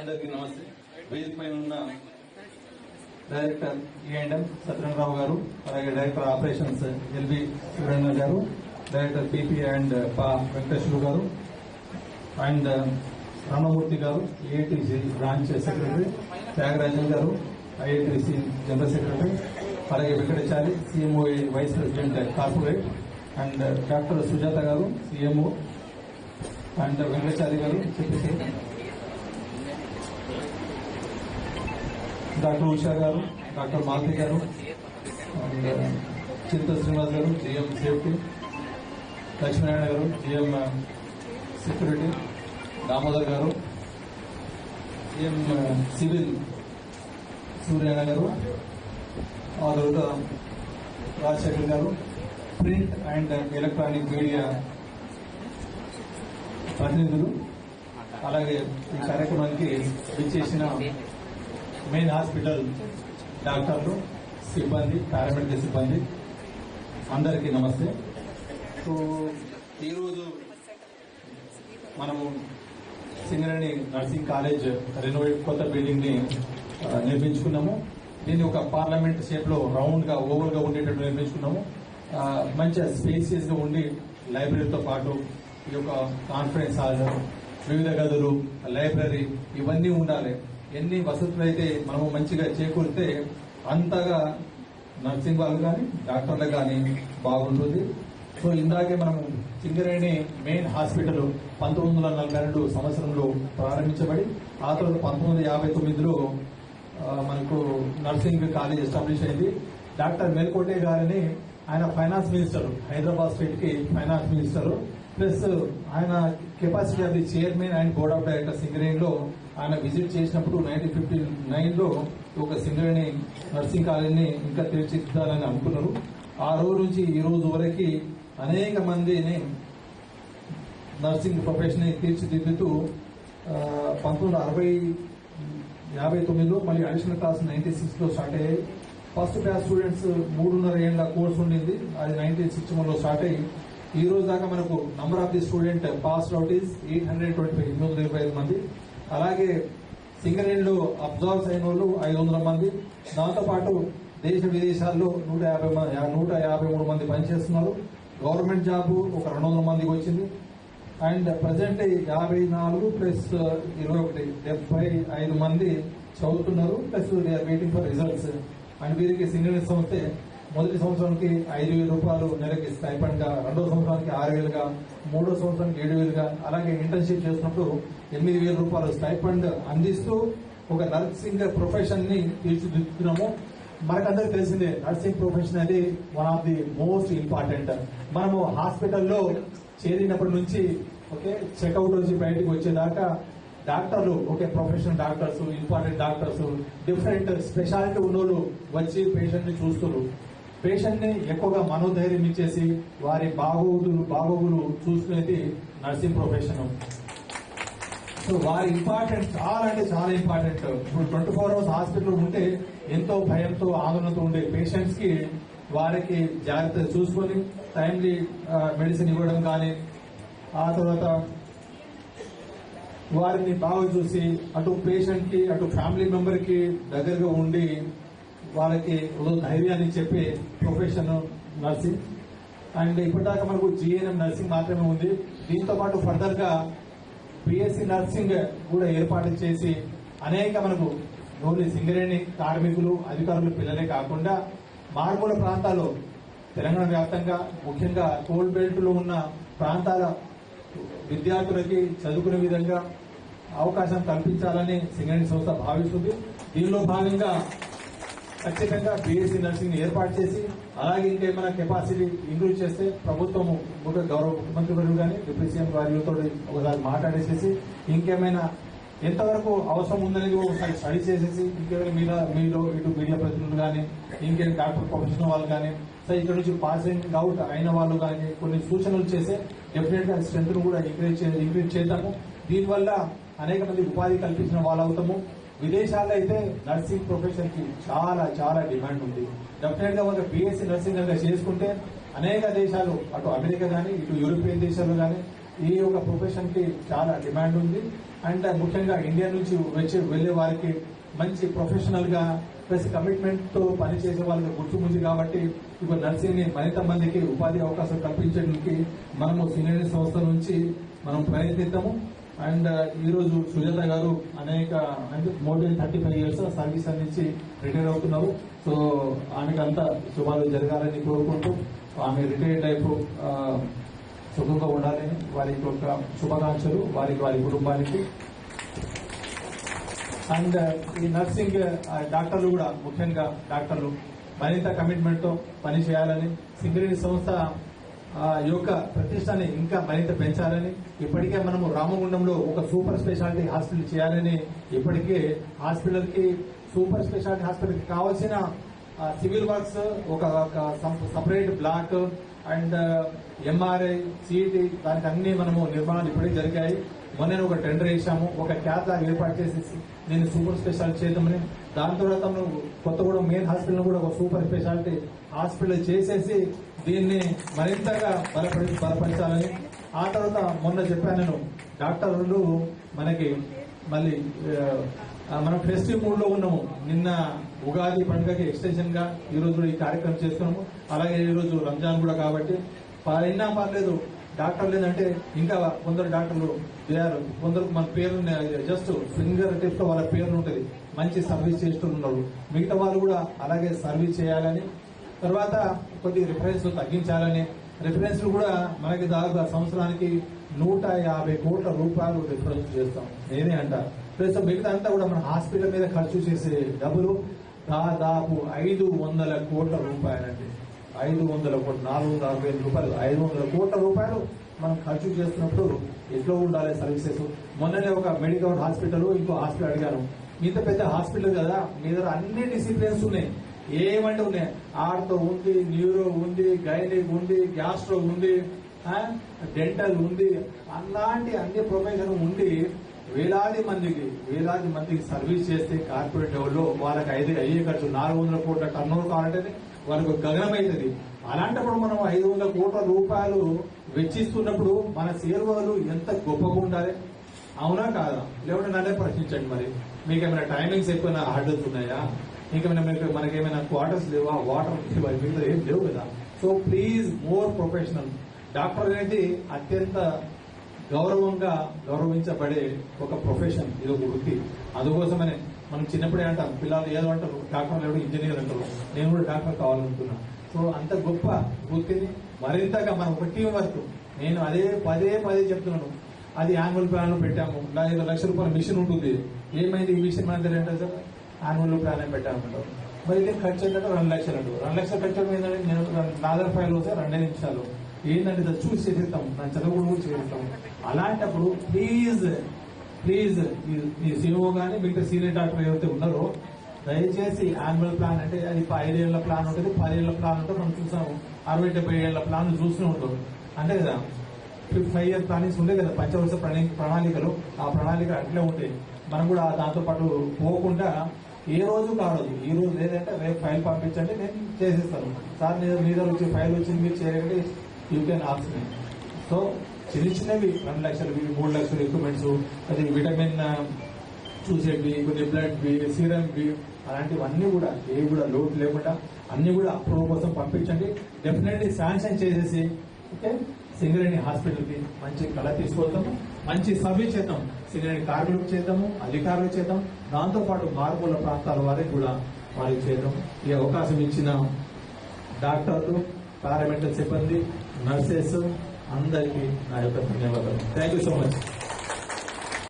అందరికీ నమస్తే. వేదిక పైన ఉన్న డైరెక్టర్ ఈఎండ్ఎం సత్యనారాయణరావు గారు అలాగే డైరెక్టర్ ఆపరేషన్స్ ఎల్బి సురేంద్ర గారు డైరెక్టర్ పిపి అండ్ పా వెంకటేశ్వరు గారు అండ్ రామమూర్తి గారు ఏఐటిసి బ్రాంచ్ సెక్రటరీ త్యాగరాజన్ గారు ఐఐటిసి జనరల్ సెక్రటరీ అలాగే Venkatachari CMO vice president corporate and doctor Sujatha garu CMO and Venkatachari గారు చెప్పేసి డాక్టర్ ఉషా గారు డాక్టర్ మాలతి గారు అండ్ uh, చింత శ్రీనివాస్ గారు జిఎం సేఫ్టీ లక్ష్మీనారాయణ గారు జిఎం uh, సెక్యూరిటీ దామోదర్ గారు జిఎం uh, సివిల్ సూర్యనారాయణ గారు ఆ తర్వాత రాజశేఖర్ గారు ప్రింట్ అండ్ ఎలక్ట్రానిక్ మీడియా ప్రతినిధులు. అలాగే ఈ కార్యక్రమానికి విచ్చేసిన మెయిన్ హాస్పిటల్ డాక్టర్లు సిబ్బంది పారామెడికల్ సిబ్బంది అందరికీ నమస్తే. సో ఈరోజు మనము సింగరేణి నర్సింగ్ కాలేజ్ రెనోవేట్ కొత్త బిల్డింగ్ని నిర్మించుకున్నాము. దీన్ని ఒక పార్లమెంట్ షేప్లో రౌండ్గా ఓవర్గా ఉండేటట్టు నిర్మించుకున్నాము. మంచి మంచిగా స్పేసియస్గా ఉండి లైబ్రరీతో పాటు ఈ యొక్క కాన్ఫరెన్స్ హాల్ వివిధ గదులు లైబ్రరీ ఇవన్నీ ఉండాలి. ఎన్ని వసతులు అయితే మనము మంచిగా చేకూరితే అంతగా నర్సింగ్ వాళ్ళు కానీ డాక్టర్లు కానీ బాగుంటుంది. సో ఇందాకే మనం సింగరేణి మెయిన్ హాస్పిటల్ పంతొమ్మిది వందల నలభై రెండు సంవత్సరంలో ప్రారంభించబడి ఆ తర్వాత పంతొమ్మిది వందల యాభై తొమ్మిదిలో మనకు నర్సింగ్ కాలేజ్ ఎస్టాబ్లిష్ అయింది. డాక్టర్ మేల్కోటే గారిని ఆయన ఫైనాన్స్ మినిస్టర్ హైదరాబాద్ స్టేట్కి ఫైనాన్స్ మినిస్టర్. ప్లస్ ఆయన capacity of the chairman and board of director సింగరేణిలో ఆయన విజిట్ చేసినప్పుడు నైన్టీన్ ఫిఫ్టీ నైన్లో ఒక సింగరేణి నర్సింగ్ కాలేజీని ఇంకా తీర్చిదిద్దాలని అనుకున్నారు. ఆ రోజు నుంచి ఈ రోజు వరకు అనేక మందిని నర్సింగ్ ప్రొఫెషన్ తీర్చిదిద్దుతూ పంతొమ్మిది వందల అరవై యాభై తొమ్మిదిలో మళ్ళీ అడిషనల్ క్లాస్ నైన్టీ సిక్స్లో స్టార్ట్ అయ్యాయి. ఫస్ట్ క్లాస్ స్టూడెంట్స్ మూడున్నర ఏళ్ళ కోర్స్ ఉండింది. అది నైన్టీన్ సిక్స్టీ లో స్టార్ట్ అయ్యి ఈ రోజు దాకా మనకు number of the student pass out is eight hundred twenty five ఎనిమిది వందల ఇరవై ఐదు మంది. అలాగే సింగరేణిలో అబ్జర్వ్స్ అయిన వాళ్ళు ఐదు వందల మంది దాంతోపాటు దేశ విదేశాల్లో నూట యాభై మంది నూట యాభై మూడు మంది పనిచేస్తున్నారు. గవర్నమెంట్ జాబ్ ఒక రెండు వందల మందికి వచ్చింది. అండ్ ప్రజెంట్ యాభై నాలుగు ప్లస్ ఇరవై ఒకటి డెబ్బై ఐదు మంది చదువుతున్నారు. Plus they are waiting for results. And వీరికి సింగిల్ సంస్థ మొదటి సంవత్సరానికి ఐదు వేల రూపాయలు నెలకి స్టైఫండ్గా రెండో సంవత్సరానికి ఆరు వేలుగా మూడో సంవత్సరానికి ఏడు వేలుగా అలాగే ఇంటర్న్షిప్ చేసినప్పుడు ఎనిమిది వేల రూపాయలు స్టైఫండ్ అందిస్తూ ఒక నర్సింగ్ ప్రొఫెషన్ని తీర్చిదిద్దుతున్నాము. మనకందరికి తెలిసిందే నర్సింగ్ ప్రొఫెషన్ అనేది one of the most important మనము హాస్పిటల్లో చేరినప్పటి నుంచి ఓకే చెక్అవుట్ నుంచి బయటకు వచ్చేదాకా డాక్టర్లు okay professional doctors important doctors different speciality ఉన్నోళ్ళు వచ్చి పేషెంట్ని చూస్తున్నారు. పేషెంట్ని ఎక్కువగా మనోధైర్యం ఇచ్చేసి వారి బాగోగులు బాగోగులు చూసుకునేది నర్సింగ్ ప్రొఫెషన్. సో వారి ఇంపార్టెంట్ చాలా అంటే చాలా ఇంపార్టెంట్. ఇప్పుడు ట్వంటీ ఫోర్ అవర్స్ హాస్పిటల్ ఉంటే ఎంతో భయంతో ఆందోళనతో ఉండే పేషెంట్స్కి వారికి జాగ్రత్త చూసుకొని టైంలీ మెడిసిన్ ఇవ్వడం కానీ ఆ తర్వాత వారిని బాగా చూసి అటు పేషెంట్కి అటు ఫ్యామిలీ మెంబర్కి దగ్గరగా ఉండి వాళ్ళకి ధైర్యాన్ని చెప్పే ప్రొఫెషన్ నర్సింగ్ అండ్ ఇప్పటిదాకా మనకు జిఎన్ఎం నర్సింగ్ మాత్రమే ఉంది. దీంతో పాటు ఫర్దర్గా బిఎస్సి నర్సింగ్ కూడా ఏర్పాటు చేసి అనేక మనకు ఓన్లీ సింగరేణి కార్మికులు అధికారులు పిల్లలే కాకుండా మారుమూల ప్రాంతాల్లో తెలంగాణ వ్యాప్తంగా ముఖ్యంగా కోల్డ్ బెల్ట్లో ఉన్న ప్రాంతాల విద్యార్థులకి చదువుకునే విధంగా అవకాశం కల్పించాలని సింగరేణి సంస్థ భావిస్తుంది. దీనిలో భాగంగా ఖచ్చితంగా బీఎస్సీ నర్సింగ్ ఏర్పాటు చేసి అలాగే ఇంకేమైనా కెపాసిటీ ఇంక్రీజ్ చేస్తే ప్రభుత్వము ముఖ్య గౌరవ ముఖ్యమంత్రి గారు కానీ డిప్యూటీ సీఎం గారితో ఒకసారి మాట్లాడేసేసి ఇంకేమైనా ఎంతవరకు అవసరం ఉందనేది ఒకసారి స్టడీ చేసేసి ఇంకేమైనా మీద మీలో ఇటు మీడియా ప్రతినిధులు కానీ ఇంకేం డాక్టర్ ప్రొఫెషనల్ వాళ్ళు కానీ సో ఇక్కడ నుంచి పాసింగ్ అవుట్ అయిన వాళ్ళు కానీ కొన్ని సూచనలు చేస్తే డెఫినెట్గా స్ట్రెంత్ కూడా ఇంక్రీజ్ ఇంక్రీజ్ చేద్దాము. దీనివల్ల అనేక మంది ఉపాధి కల్పించిన వాళ్ళు అవుతాము విదేశాల్లో అయితే నర్సింగ్ ప్రొఫెషన్కి చాలా చాలా డిమాండ్ ఉంది. డెఫినెట్గా ఒక బీఎస్సీ నర్సింగ్ కనుక చేసుకుంటే అనేక దేశాలు అటు అమెరికా కానీ ఇటు యూరోపియన్ దేశాలు కానీ ఈ యొక్క ప్రొఫెషన్కి చాలా డిమాండ్ ఉంది. అండ్ ముఖ్యంగా ఇండియా నుంచి వచ్చి వెళ్ళే వారికి మంచి ప్రొఫెషనల్గా ప్లస్ కమిట్మెంట్తో పనిచేసే వాళ్ళకి గుర్తుముంది కాబట్టి ఇప్పుడు నర్సింగ్ని మరింత మందికి ఉపాధి అవకాశం కల్పించడానికి మనము సీనియర్ సంస్థ నుంచి మనం ప్రయత్నిద్దాము. అండ్ ఈరోజు సుజాత గారు అనేక అంటే more than thirty five years service అందించి రిటైర్ అవుతున్నారు. సో ఆమెకు అంతా శుభాలు జరగాలని కోరుకుంటూ ఆమె రిటైర్డ్ లైఫ్ సుఖంగా ఉండాలని వారికి ఒక శుభాకాంక్షలు వారికి వారి కుటుంబానికి. అండ్ ఈ నర్సింగ్ ఆ, డాక్టర్లు కూడా ముఖ్యంగా డాక్టర్లు మరింత కమిట్మెంట్తో పనిచేయాలని పని చేయాలని సింగరేణి సంస్థ యొక్క ప్రతిష్టని ఇంకా మరింత పెంచాలని ఇప్పటికే మనము రామగుండంలో ఒక సూపర్ స్పెషాలిటీ హాస్పిటల్ చేయాలని ఇప్పటికే హాస్పిటల్కి సూపర్ స్పెషాలిటీ హాస్పిటల్కి కావాల్సిన సివిల్ వర్క్స్ ఒక separate block and MRI CT దానికి అన్ని మనము నిర్మాణాలు ఇప్పుడే జరిగాయి. మొన్న ఒక టెండర్ వేసాము ఒక క్యాబ్ లాగా ఏర్పాటు చేసేసి నేను సూపర్ స్పెషాలిటీ చేద్దామని దాని తర్వాత కొత్తగూడెం మెయిన్ హాస్పిటల్ కూడా ఒక సూపర్ స్పెషాలిటీ హాస్పిటల్ చేసేసి దీన్ని మరింతగా బలపడి బలపరచాలని. ఆ తర్వాత మొన్న చెప్పాను నేను డాక్టర్లు మనకి మళ్ళీ మనం ఫెస్టివ్ మూడ్లో ఉన్నాము. నిన్న ఉగాది పండుగకి ఎక్స్టెన్షన్గా ఈ రోజు ఈ కార్యక్రమం చేస్తున్నాము. అలాగే ఈ రోజు రంజాన్ కూడా కాబట్టి అయినా పర్లేదు డాక్టర్లు ఏంటంటే ఇంకా కొందరు డాక్టర్లు లేరు. కొందరు మన పేరు జస్ట్ ఫింగర్ టిప్ వాళ్ళ పేరు ఉంటుంది. మంచి సర్వీస్ చేస్తున్నారు. మిగతా వాళ్ళు కూడా అలాగే సర్వీస్ చేయాలని తర్వాత కొద్ది రిఫరెన్స్ తగ్గించాలని. రిఫరెన్స్లు కూడా మనకి దాదాపు సంవత్సరానికి నూట యాభై కోట్ల రూపాయలు రిఫరెన్స్ చేస్తాం. నేనే అంట. ప్లస్ మిగతా అంతా కూడా మన హాస్పిటల్ మీద ఖర్చు చేసే డబ్బులు దాదాపు ఐదు వందల కోట్ల రూపాయలండి. ఐదు వందల కోట్ల నాలుగు వందల అరవై ఐదు రూపాయలు. ఐదు వందల కోట్ల రూపాయలు మనం ఖర్చు చేస్తున్నప్పుడు ఎట్లా ఉండాలి సర్వీసెస్? మొన్ననే ఒక మెడికల్ హాస్పిటల్ ఇంకో హాస్పిటల్ అడిగాను. ఇంత పెద్ద హాస్పిటల్ కదా మీ దగ్గర అన్ని డిసిప్లిన్స్ ఉన్నాయి. ఏమంటే ఉన్నాయి? ఆర్తో ఉంది న్యూరో ఉంది గైనిక్ ఉంది గ్యాస్ట్రో ఉంది డెంటల్ ఉంది. అలాంటి అన్ని ప్రొఫెషన్ ఉండి వేలాది మందికి వేలాది మందికి సర్వీస్ చేస్తే కార్పొరేట్ లెవెల్లో వాళ్ళకి ఐదు అయ్యే ఖర్చు నాలుగు వందల కోట్ల టర్న్ ఓవర్ కావాలంటే వాళ్ళకు గగనమైనది అలాంటప్పుడు మనం ఐదు వందల కోట్ల రూపాయలు వెచ్చిస్తున్నప్పుడు మన సేవలు ఎంత గొప్పగా ఉండాలి? అవునా కాదా? లేకుంటే నన్నే ప్రశ్నించండి మరి. మీకు ఏమైనా టైమింగ్స్ ఎక్కువ హార్డల్స్ ఉన్నాయా? ఇంకేమైనా మీకు మనకేమైనా క్వార్టర్స్ లేవా? వాటర్ లేవా? మిగతా ఏం లేవు కదా. So please more professional doctor అనేది అత్యంత గౌరవంగా గౌరవించబడే ఒక ప్రొఫెషన్ ఇది ఒక వృత్తి. అందుకోసమనే మనం చిన్నప్పుడే అంటాం పిల్లలు ఏదో అంటారు డాక్టర్ లేడు ఇంజనీర్ అంటారు నేను కూడా డాక్టర్ కావాలనుకున్నా. సో అంత గొప్ప వృత్తిని మరింతగా మనం ఒక టీం వర్క్ నేను అదే పదే పదే చెప్తున్నాను. అది యాన్యువల్ ప్లాన్ పెట్టాము. దాని లక్ష రూపాయల మిషన్ ఉంటుంది. ఏమైంది ఈ మిషన్ మన దగ్గర సార్ యాన్యువల్ ప్లాన్ పెట్టామంటారు మరి ఇది ఖర్చు ఏంటంటే రెండు లక్షలు అంటారు. రెండు లక్షలు ఖర్చు ఏంటంటే నేను నా దగ్గర ఫైల్ వస్తే రెండే నిమిషాలు. ఏంటంటే చూసి చేసేస్తాం. నా చదువు కూడా చేసేస్తాం. అలాంటప్పుడు ప్లీజ్ ప్లీజ్ ఈ సిఓ కానీ మిగతా సీనియర్ డాక్టర్ ఎవరైతే ఉన్నారో దయచేసి యాన్యువల్ ప్లాన్ అంటే అది ఐదేళ్ళ ప్లాన్ ఉంటుంది. పదేళ్ళ ప్లాన్ ఉంటుంది మనం చూసాము అరవై డెబ్బై ఏళ్ళ ప్లాన్ చూస్తూనే ఉంటాం. అంతే కదా? ఫైవ్ ఇయర్ ప్లానింగ్స్ ఉండే కదా? పంచవర్ష ప్రణి- ప్రణాళికలు ఆ ప్రణాళిక అట్లే ఉంటాయి. మనం కూడా దాంతో పాటు పోకుండా ఏ రోజు కావద్దు ఈ రోజు లేదంటే రేపు ఫైల్ పంపించండి నేను చేసేస్తాను. సార్ మీ మీద దగ్గర వచ్చి ఫైల్ వచ్చింది మీరు చేయండి యూ కెన్ ఆప్స్ సో చిన్న చిన్నవి రెండు లక్షలవి మూడు లక్షల ఎక్విప్మెంట్స్ అది విటమిన్ చూసేవి కొన్ని బ్లడ్ బి సీరం బి అలాంటివన్నీ కూడా ఏవి కూడా లోటు లేకుండా అన్ని కూడా అప్రూవ్ కోసం పంపించండి. డెఫినెట్లీ శాంక్షన్ చేసేసి ఓకే సింగరేణి హాస్పిటల్కి మంచి కళ తీసుకొద్దాము. మంచి సభ్య చేద్దాం. సింగరేణి కార్మికులకు చేద్దాము అధికారులకు చేద్దాం. దాంతోపాటు మారుమూల ప్రాంతాల వారికి కూడా వారికి చేద్దాం. ఈ అవకాశం ఇచ్చిన డాక్టర్లు పారామెడికల్ సిబ్బంది నర్సెస్ అందరికీ నా యొక్క ధన్యవాదాలు. Thank you so much